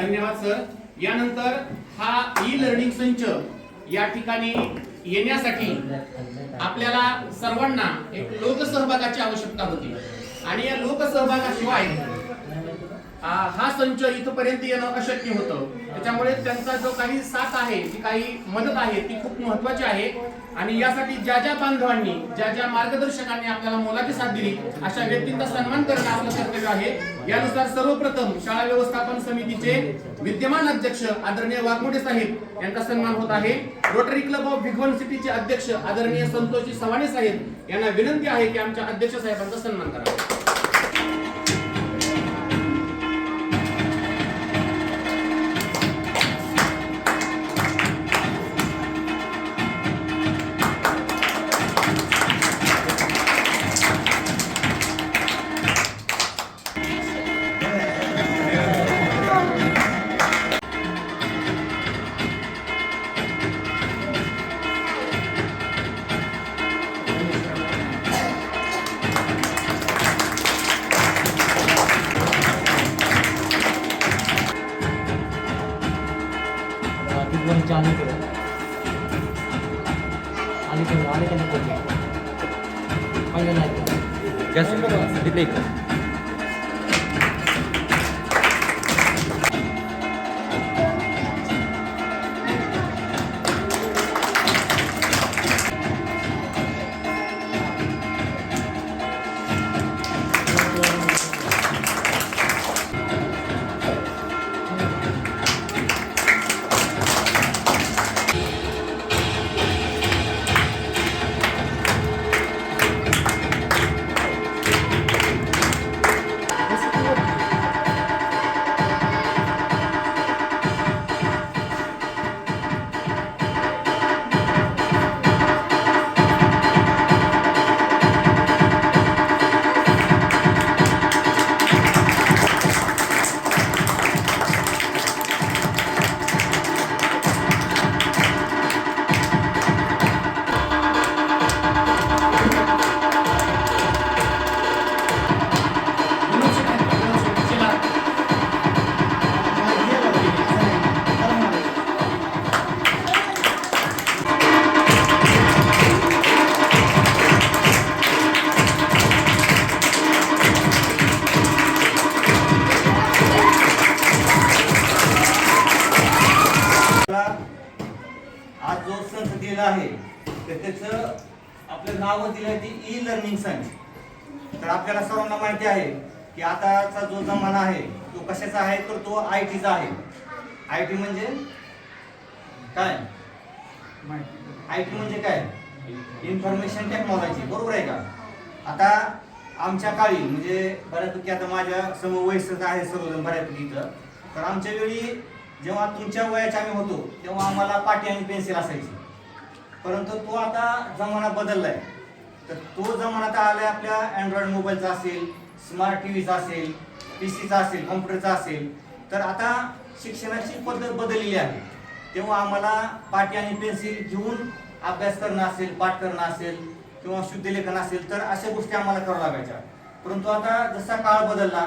धन्यवाद सर. यानंतर हा ई लर्निंग संच या ठिकाणी येण्यासाठी आपल्याला सर्वांना एक लोकसहभागाची आवश्यकता होती. आणि या लोकसहभागाशिवाय हा संच इथपर्यंत येणं अशक्य होतं. त्याच्यामुळे त्यांचा जो काही साथ आहे जी काही मदत आहे ती खूप महत्वाची आहे. आणि यासाठी ज्या ज्या बांधवांनी ज्या ज्या मार्गदर्शकांनी आपल्याला मोलाची साथ दिली अशा व्यक्तींचा सन्मान करणं आपलं कर्तव्य आहे. यानुसार सर्वप्रथम शाळा व्यवस्थापन समितीचे विद्यमान अध्यक्ष आदरणीय वाघमोडे साहेब यांचा सन्मान होत आहे. रोटरी क्लब ऑफ भिगवन सिटीचे अध्यक्ष आदरणीय संतोषी सवाणे साहेब यांना विनंती आहे की आमच्या अध्यक्ष साहेबांचा सन्मान करावा. की आताचा जो जमाना आहे तो कशाचा आहे तर तो आय टीचा आहे. आय टी म्हणजे काय? आय टी म्हणजे काय? इन्फॉर्मेशन टेक्नॉलॉजी बरोबर आहे का? आता आमच्या काळी म्हणजे बऱ्यापैकी आता माझ्यासमोर वयस्कर आहे सर्वजण बऱ्यापैकी इथं. तर आमच्या वेळी जेव्हा तुमच्या वयाचे आम्ही होतो तेव्हा आम्हाला पाटी आणि पेन्सिल असायची. परंतु तो आता जमाना बदलला आहे तर तो जमाना आता आलाय आपल्या अँड्रॉइड मोबाईलचा असेल स्मार्ट टी व्हीचा असेल पी सीचा असेल कॉम्प्युटरचा असेल तर आता शिक्षणाची पद्धत बदललेली आहे. तेव्हा आम्हाला पाटी आणि पेन्सिल घेऊन अभ्यास करणं असेल पाठ करणं असेल किंवा शुद्धलेखन असेल तर अशा गोष्टी आम्हाला कराव्या लागायच्या. परंतु आता जसा काळ बदलला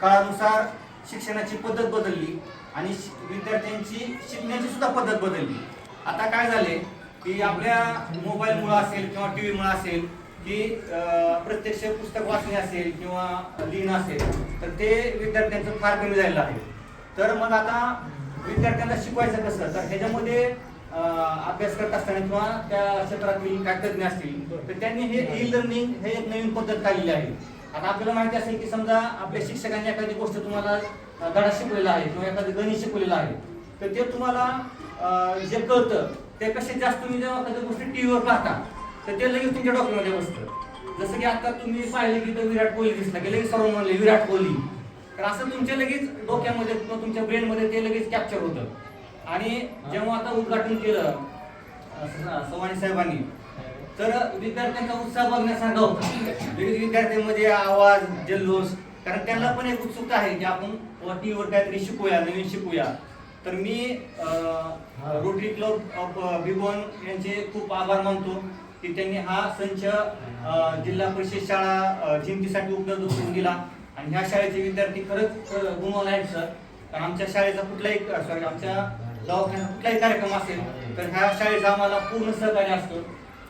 काळानुसार शिक्षणाची पद्धत बदलली आणि विद्यार्थ्यांची शिकण्याची सुद्धा पद्धत बदलली. आता काय झाले की आपल्या मोबाईलमुळं असेल किंवा टी व्हीमुळं असेल की प्रत्यक्ष पुस्तक वाचणे असेल किंवा लिहिणं असेल तर ते विद्यार्थ्यांचं फार कमी झालेलं आहे. तर मग आता विद्यार्थ्यांना शिकवायचं कसं? तर ह्याच्यामध्ये अभ्यास करत असताना किंवा त्या क्षेत्रातील काय तज्ञ असतील तर त्यांनी हे ई लर्निंग हे एक नवीन पद्धत काढलेली आहे. आता आपल्याला माहिती असेल की समजा आपल्या शिक्षकांनी एखादी गोष्ट तुम्हाला धडा शिकवलेला आहे किंवा एखादं गणित शिकवलेलं आहे तर ते तुम्हाला जे कळतं ते कसे जास्त तुम्ही जेव्हा गोष्टी टी टीव्हीवर पाहता तर ते लगेच तुमच्या डोक्यामध्ये बसतं. जसं की आता तुम्ही पाहिले की इथं विराट कोहली दिसला की लगेच सर्व म्हणले विराट कोहली. तर असं तुमच्या लगेच डोक्यामध्ये किंवा तुमच्या ब्रेनमध्ये ते लगेच कॅप्चर होतं. आणि जेव्हा आता उद्घाटन केलं सवाणी साहेबांनी तर विद्यार्थ्यांचा उत्साह बघण्यासारखा होता. विद्यार्थ्यांमध्ये आवाज जल्लोष कारण त्यांना पण एक उत्सुकता आहे की आपण टीव्हीवर काहीतरी शिकूया नवीन शिकूया. तर मी रोटरी क्लब ऑफ बिबॉन यांचे खूप आभार मानतो. की त्यांनी हा संच जिल्हा परिषद शाळा अं, जिंतीसाठी उपलब्ध करून दिला. आणि ह्या शाळेचे विद्यार्थी खरंच अं, गुणवान आहेत सर. कारण आमच्या शाळेचा कुठलाही सॉरी आमच्या दवाखान्यात कुठलाही कार्यक्रम असेल तर ह्या शाळेचा आम्हाला पूर्ण सहकार्य असतो.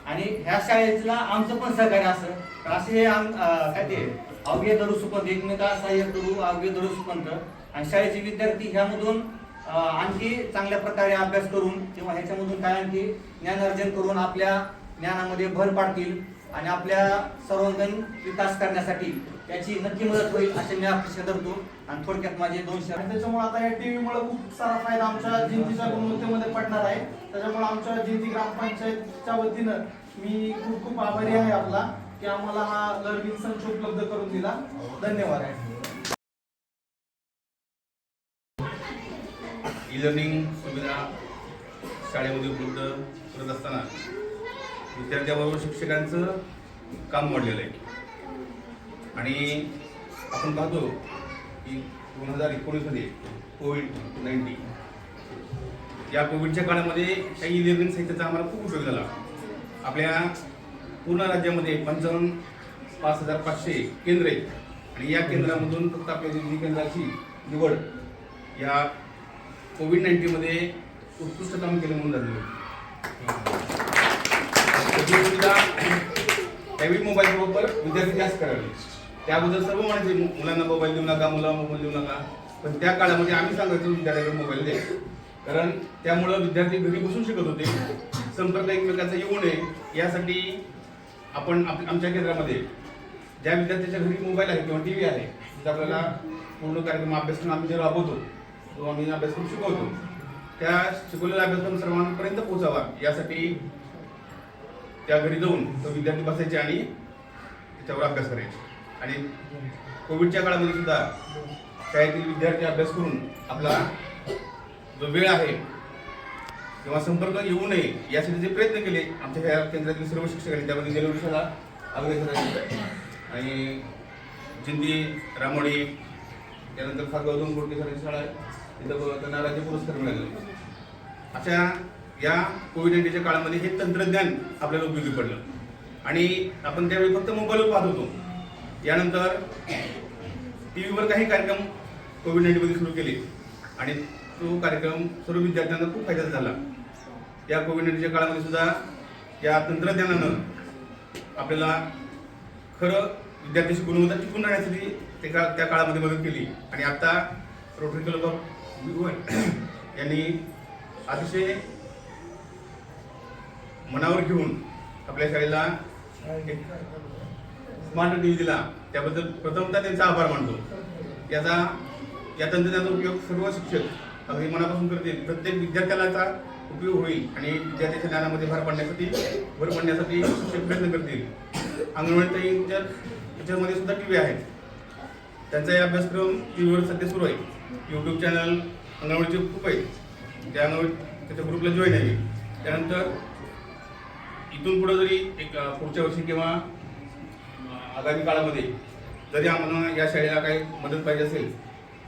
आणि ह्या शाळेला आमचं पण सहकार्य असतं. तर असे हे आम काय ते अवघे धरू सुपंत एकमेका सहाय्य करू अवघे धरू सुपंत. आणि शाळेचे विद्यार्थी ह्यामधून आणखी चांगल्या प्रकारे अभ्यास करून किंवा ह्याच्यामधून काय आणखी ज्ञानार्जन करून आपल्या ज्ञानामध्ये भर पाडतील आणि आपल्या सर्वांगीण विकास करण्यासाठी त्याची नक्की मदत होईल असे मी अपेक्षा धरतो. आणि थोडक्यात माझे दोन शब्द. आणि त्याच्यामुळे आता या टीव्ही मुळे खूप सारा फायदा आमच्या जिंतीच्या गुणवत्तेमध्ये पडणार आहे. त्याच्यामुळे आमच्या जिंती ग्रामपंचायतच्या वतीनं मी खूप खूप आभारी आहे आपला की आम्हाला हा लर्निंग संच उपलब्ध करून दिला. धन्यवाद. आहे ई लर्निंग सुविधा शाळेमध्ये उपलब्ध करत असताना विद्यार्थ्याबरोबर शिक्षकांचं काम वाढलेलं आहे. आणि आपण पाहतो की दोन हजार एकोणीसमध्ये कोविड नाईन्टीन. या कोविडच्या काळामध्ये या ई लर्निंग साहित्याचा आम्हाला खूप उपयोग झाला. आपल्या पूर्ण राज्यामध्ये पंचावन्न पाच हजार पाचशे केंद्र आहेत. आणि या केंद्रामधून फक्त आपल्या जिल्हा केंद्राची निवड या कोविड नाईन्टीनमध्ये उत्कृष्ट काम केलं म्हणून झालेलं त्याची सुविधा मोबाईल बरोबर विद्यार्थी जास्त करावे त्याबद्दल सर्व म्हणायचे मुलांना मोबाईल देऊ नका मुलांना मोबाईल देऊ नका. पण त्या काळामध्ये आम्ही सांगायचो विद्यार्थ्याकडे मोबाईल दे. कारण त्यामुळं विद्यार्थी घरी बसून शिकत होते. संपर्क एकमेकांचा येऊ नये यासाठी आपण आप- आमच्या केंद्रामध्ये ज्या विद्यार्थ्याच्या घरी मोबाईल आहे किंवा टी व्ही आहे तिथे आपल्याला पूर्ण कार्यक्रम अभ्यासक्रम आम्ही जे राबवतो तो आम्ही अभ्यासक्रम शिकवतो. त्या शिकवलेला अभ्यासक्रम सर्वांपर्यंत पोहोचावा यासाठी त्या घरी जाऊन तो विद्यार्थी बसायचे आणि त्याच्यावर अभ्यास करायचे. आणि कोविडच्या काळामध्ये सुद्धा शाळेतील विद्यार्थी अभ्यास करून आपला जो वेळ आहे किंवा संपर्क येऊ नये यासाठी जे प्रयत्न केले आमच्या ह्या केंद्रातील सर्व शिक्षकांनी त्यामध्ये गेल्या वर्षाला अग्रेसर आणि जिंदी रामोडी त्यानंतर फारगाव दोन गोडके सरांची शाळा आहे. तिथं त्यांना राज्य पुरस्कार मिळाले अशा या कोविड नाईन्टीनच्या काळामध्ये हे तंत्रज्ञान आपल्याला उपयोगी पडलं. आणि आपण त्यावेळी फक्त मोबाईलवर पाहत होतो. यानंतर टी व्हीवर काही कार्यक्रम कोविड नाईन्टीनमध्ये सुरू केले. आणि तो कार्यक्रम सर्व विद्यार्थ्यांना खूप फायद्याचा झाला. या कोविड नाईन्टीनच्या काळामध्ये सुद्धा या तंत्रज्ञानानं आपल्याला खरं विद्यार्थ्यांची गुणवत्ता टिकून राहण्यासाठी ते का त्या काळामध्ये मदत केली. आणि आता रोटरी क्लब ऑफ यांनी अतिशय मनावर घेऊन आपल्या शाळेला एक स्मार्ट टी व्ही दिला त्याबद्दल प्रथमतः त्यांचा आभार मानतो. याचा या तंत्रज्ञानाचा उपयोग सर्व शिक्षक अगदी मनापासून करतील. प्रत्येक विद्यार्थ्याला याचा उपयोग होईल आणि विद्यार्थ्याच्या ज्ञानामध्ये भर पडण्यासाठी भर पडण्यासाठी शिक्षक प्रयत्न करतील. अंगणवाडी ताईंच्या त्याच्यामध्ये सुद्धा टी व्ही आहेत त्यांचाही अभ्यासक्रम टी व्हीवर सध्या सुरू आहे. यूट्यूब चॅनल अंगणवाडीचे खूप आहेत. त्या अंगणवाडी त्याच्या ग्रुपला जॉईन आहे त्यानंतर इथून पुढे जरी एक पुढच्या वर्षी किंवा आगामी काळामध्ये जरी आम्हाला या शाळेला काही मदत पाहिजे असेल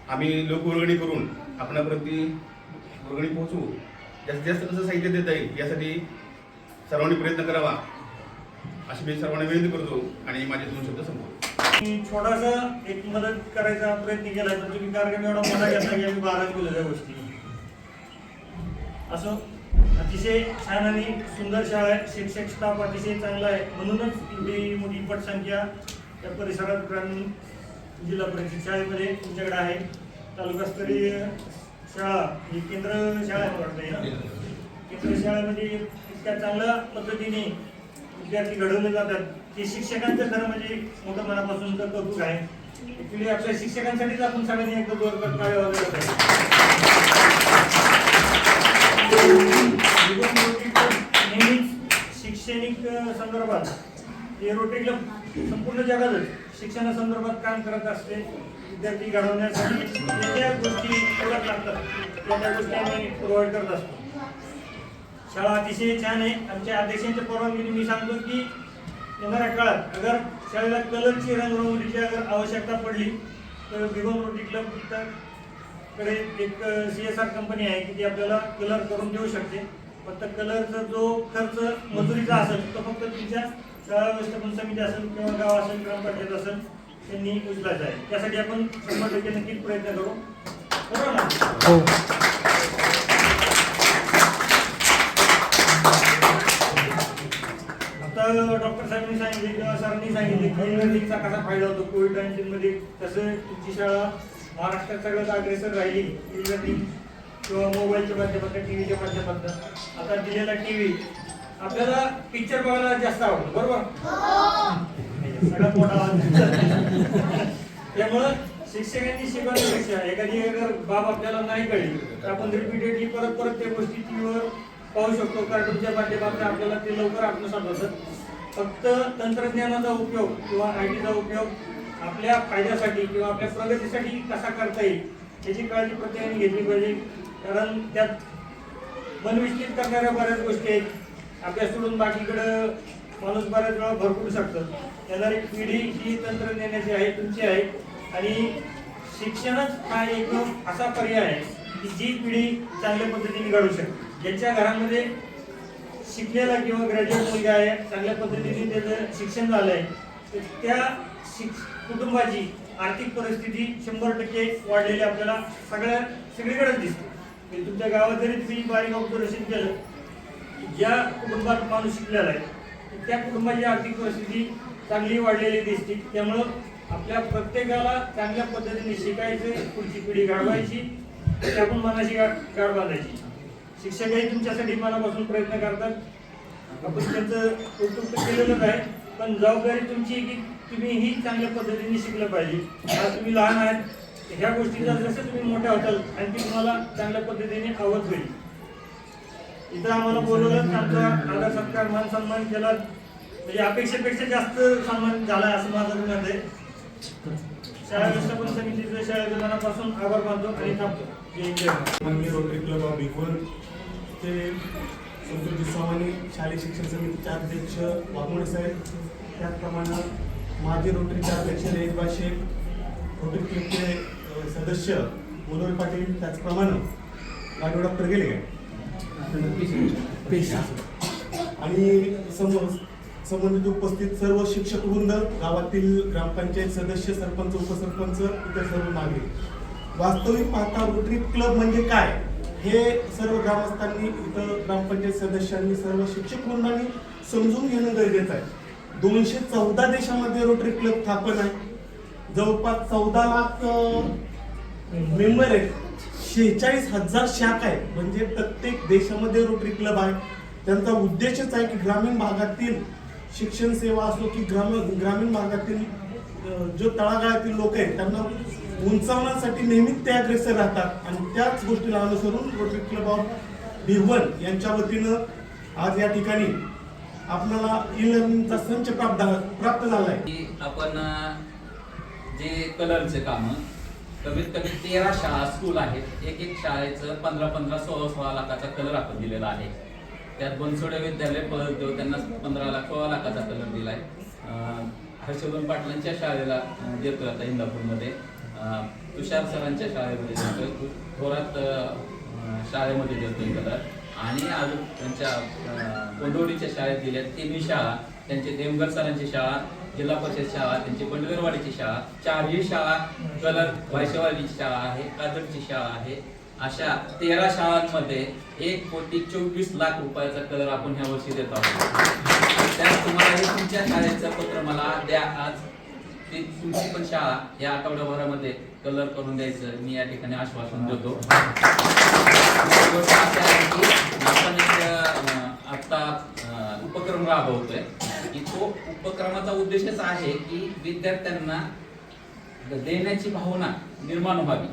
आम्ही लोकवर्गणी करून आपणाप्रती वर्गणी पोहोचू. जास्तीत जास्त कसं साहित्य देता येईल यासाठी सर्वांनी प्रयत्न करावा. अशी मी सर्वांना विनंती करतो आणि माझे दोन शब्द संपवतो. छोटासा थोडासा एक मदत करायचा प्रयत्न केला तर तुम्ही कार्यक्रम एवढा मोठा घेतला की आम्ही बारा केलं गोष्टी. असं अतिशय छान आणि सुंदर शाळा आहे. शिक्षक स्टाफ अतिशय चांगला आहे. म्हणूनच एवढी मोठी पटसंख्या त्या परिसरात ग्रामीण जिल्हा परिषद शाळेमध्ये तुमच्याकडे आहे. तालुकास्तरीय शाळा ही केंद्र शाळा आहे ना केंद्र शाळेमध्ये इतक्या चांगल्या पद्धतीने विद्यार्थी घडवले जातात. ते शिक्षकांचं खरं म्हणजे मोठं मनापासून तर कौतुक आहे. ऍक्च्युली आपल्या शिक्षकांसाठीच आपण सगळ्यांनी एकदा जोरदार आहे वाजवल्या नेहमीच शैक्षणिक संदर्भात एरोटेकला क्लब संपूर्ण जगातच शिक्षणासंदर्भात काम करत असते विद्यार्थी घडवण्यासाठी. ज्या ज्या गोष्टी ओळख लागतात त्या त्या गोष्टी आम्ही प्रोव्हाइड करत असतो. शाळा अतिशय छान आहे. आमच्या अध्यक्षांच्या परवानगीने मी सांगतो की येणाऱ्या काळात अगर शाळेला कलरची रंगरंगोलीची अगर आवश्यकता पडली तर भिगोन रोटी क्लबकडे एक सी एस आर कंपनी आहे की ती आपल्याला कलर करून देऊ शकते. फक्त कलरचा जो खर्च मजुरीचा असेल तो फक्त तुमच्या शाळा व्यवस्थापन समिती असेल किंवा गाव असेल ग्रामपंचायत असेल त्यांनी उचलायचा आहे. त्यासाठी आपण शंभर टक्के नक्कीच प्रयत्न करू. बरोबर ना? हो. आता डॉक्टर साहेबांनी सांगितले किंवा सरांनी सांगितले लर्निंगचा कसा फायदा होतो? कोविड नाईन्टीन मध्ये कसं तुमची शाळा महाराष्ट्रात सगळ्यात अग्रेसर राहिली? किंवा मोबाईलच्या माध्यमातून टीव्हीच्या माध्यमातून. आता दिलेला टीव्ही आपल्याला पिक्चर बघायला जास्त आवडतो बरोबर? सगळ्यात मोठा. त्यामुळं शिक्षकांनी शिकवण्यापेक्षा एखादी अगर बाब आपल्याला नाही कळली तर आपण रिपीटेडली परत परत त्या गोष्टी टीव्हीवर पाहू शकतो कार्टूनच्या माध्यमातून आपल्याला ते लवकर आत्मसात होतं फक्त तंत्रज्ञानाचा उपयोग किंवा आय टीचा उपयोग आपल्या फायद्यासाठी किंवा आपल्या प्रगतीसाठी कसा करता येईल याची काळजी प्रत्येकाने घेतली पाहिजे. कारण त्यात मनविश्चित करणाऱ्या बऱ्याच गोष्टी आहेत. अभ्यास सोडून बाकीकडं माणूस बऱ्याच वेळा भरपूर शकतं. येणारी पिढी ही तंत्रज्ञानाची आहे तुमची आहे. आणि शिक्षणच हा एक असा पर्याय आहे की जी पिढी चांगल्या पद्धतीने घडू शकते. ज्यांच्या घरामध्ये शिकलेला किंवा ग्रॅज्युएट मुलगा आहे चांगल्या पद्धतीने त्याचं शिक्षण झालं आहे तर त्या शिक कुटुंबाची आर्थिक परिस्थिती शंभर टक्के वाढलेली आपल्याला सगळ्या सगळीकडेच दिसते. म्हणजे तुमच्या गावात जरी तुम्ही बारीक ऑब्झर्वेशन केलं. ज्या कुटुंबात माणूस शिकलेला आहे त्या कुटुंबाची आर्थिक परिस्थिती चांगली वाढलेली दिसते. त्यामुळं आपल्या प्रत्येकाला चांगल्या पद्धतीने शिकायचं पुढची पिढी घडवायची ते आपण मनाशी गाड बांधायची. शिक्षकही तुमच्यासाठी मनापासून प्रयत्न करतात. आपण त्यांचं कौतुक तर केलेलंच आहे पण जबाबदारी तुमची की तुम्ही ही चांगल्या पद्धतीने शिकलं पाहिजे. आज तुम्ही लहान आहात ह्या गोष्टीचा जसं तुम्ही मोठ्या होताल आणखी तुम्हाला चांगल्या पद्धतीने आवत होईल. इथं आम्हाला बोलवलं आमचा आदर सत्कार मान सन्मान केला. म्हणजे अपेक्षेपेक्षा जास्त सन्मान झाला असं माझं मत आहे. शाळा व्यवस्थापन समितीचं शाळेच्या मनापासून आभार मानतो आणि थांबतो. जय माननीय रोटरी क्लब ऑफ भिगवण ते संतोष स्वामी शालेय शिक्षण समितीचे अध्यक्ष वाघमोडे साहेब. त्याचप्रमाणे माजी रोटरीचे अध्यक्ष रेजबा शेख रोटरी क्लबचे सदस्य मनोहर पाटील त्याचप्रमाणे गाडी डॉक्टर गेले काय? आणि समोर संबंधित उपस्थित सर्व शिक्षक वृंद गावातील ग्रामपंचायत सदस्य सरपंच उपसरपंच इतर सर्व नागरिक. वास्तविक पाहता रोटरी क्लब म्हणजे काय? हे सर्व ग्रामस्थांनी इथं ग्रामपंचायत सदस्यांनी सर्व शिक्षक वृंदांनी समजून घेणं गरजेचं आहे. दोनशे चौदा देशामध्ये रोटरी क्लब स्थापन आहे. जवळपास चौदा लाख मेंबर आहेत. शेहेचाळीस हजार शाखा आहेत. म्हणजे प्रत्येक देशामध्ये रोटरी क्लब आहे. त्यांचा उद्देशच आहे की ग्रामीण भागातील शिक्षण सेवा असो की ग्रामीण ग्रामीण भागातील जो तळागाळातील लोक आहेत त्यांना उंचावण्यासाठी नेहमीच ते अग्रेसर राहतात. आणि त्याच गोष्टीला अनुसरून रोटरी क्लब ऑफ भिवन यांच्या वतीनं आज या ठिकाणी आपल्याला ई लर्निंगचा संच प्राप्त प्राप्त झाला आहे आपण जे कलरचे कामं कमीत कमी तेरा शाळा स्कूल आहेत. एक एक शाळेचं पंधरा पंधरा सोळा सोळा लाखाचा कलर आपण दिलेला आहे. त्यात बनसोडे विद्यालय पळत त्यांना पंधरा लाख सोळा लाखाचा कलर दिलाय. आहे हर्षवर्धन पाटलांच्या शाळेला देतोय आता इंदापूरमध्ये. तुषार सरांच्या शाळेमध्ये देतोय. थोरात शाळेमध्ये देतोय कलर आणि अजून त्यांच्या अ, कोंडवडीच्या शाळेत दिल्या तिन्ही शाळा. त्यांचे देवगर सरांची शाळा जिल्हा परिषद शाळा त्यांची बंडगरवाडीची शाळा चारही शाळा कलर वायशेवाडीची शाळा आहे कादरची शाळा आहे. अशा तेरा शाळांमध्ये एक कोटी चोवीस लाख रुपयाचा कलर आपण ह्या वर्षी देत आहोत. त्यात तुम्हाला हे तुमच्या शाळेचं पत्र मला द्या आज. ते तुमची पण शाळा या आठवड्याभरामध्ये कलर करून द्यायचं. मी या ठिकाणी आश्वासन देतो. आपण एक आता उपक्रम राबवतोय. की तो उपक्रमाचा उद्देशच आहे की विद्यार्थ्यांना देण्याची भावना निर्माण व्हावी.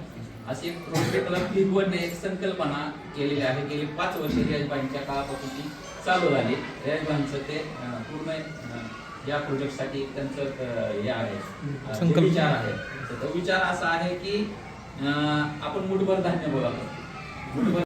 अशी एक रोटरी क्लब एक संकल्पना केलेली आहे. गेली पाच वर्षे रियाजबाईंच्या काळापासून ती चालू झाली. रियाजबाईंचं ते पूर्ण या प्रोजेक्टसाठी त्यांचं हे आहे. विचार आहे. तर तो विचार असा आहे की आपण मुठभर धान्य बोलावं. मुठभर